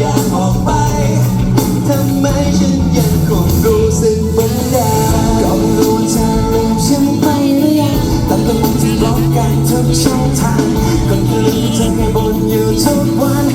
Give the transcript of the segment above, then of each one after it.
กอทำไมฉันยังคงรู้สึกเหมือนเดิมก็รู้เธอลืมฉันไปหรือยังตั้งมุมที่บล็อกกันทุกช่องทางก็ลืมเธอให้บนอยู่ทุกวัน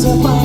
to my